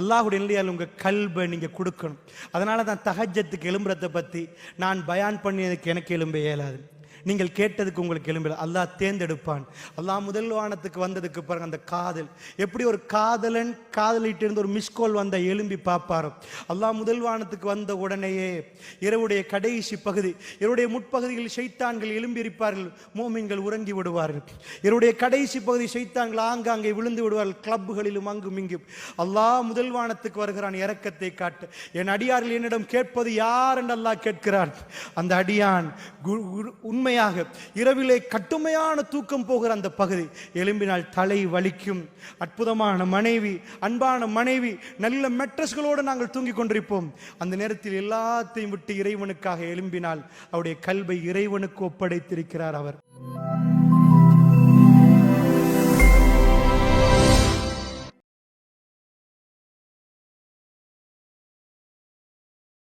அல்லாஹுடைய நிலையால் உங்கள் கல்வை நீங்கள் கொடுக்கணும். அதனால தான் தஹஜத்துக்கு எலும்புறதை பற்றி நான் பயான் பண்ணியதுக்கு எனக்கு எலும்ப இயலாது. நீங்கள் கேட்டதுக்கு உங்களுக்கு எலும்பில் அல்லாஹ் தேர்ந்தெடுப்பான். அல்லாஹ் முதல் வானத்துக்கு வந்ததுக்கு பாருங்க அந்த காதல். எப்படி ஒரு காதலன் காதலிட்டு இருந்து ஒரு மிஸ்கோல் வந்த எலும்பி பார்ப்பாரோ அல்லாஹ் முதல் வானத்துக்கு வந்த உடனேயே இரவுடைய கடைசி பகுதி இரவுடைய முற்பகுதியில் சைத்தான்கள் எலும்பி இருப்பார்கள் மோமின்கள் உறங்கி விடுவார்கள். இரவுடைய கடைசி பகுதி சைத்தான்கள் ஆங்காங்கே விழுந்து விடுவார்கள் கிளப்புகளிலும் அங்கும் இங்கும் அல்லாஹ் முதல் வானத்துக்கு வருகிறான் இரக்கத்தை காட்டு. என் அடியார்கள் என்னிடம் கேட்பது யார் என்று அல்லாஹ் கேட்கிறான் அந்த அடியான் உண்மை கடுமையாக. இரவிலே கட்டுமையான தூக்கம் போகிற அந்த பகுதி. எலும்பினால் தலை வலிக்கும். அற்புதமான மனைவி அன்பான மனைவி நல்ல மெட்ரஸ்களோடு நாங்கள் தூங்கிக் கொண்டிருப்போம். அந்த நேரத்தில் எல்லாத்தையும் விட்டு இறைவனுக்காக எழும்பினால் அவருடைய கல்வை இறைவனுக்கு ஒப்படைத்திருக்கிறார் அவர்.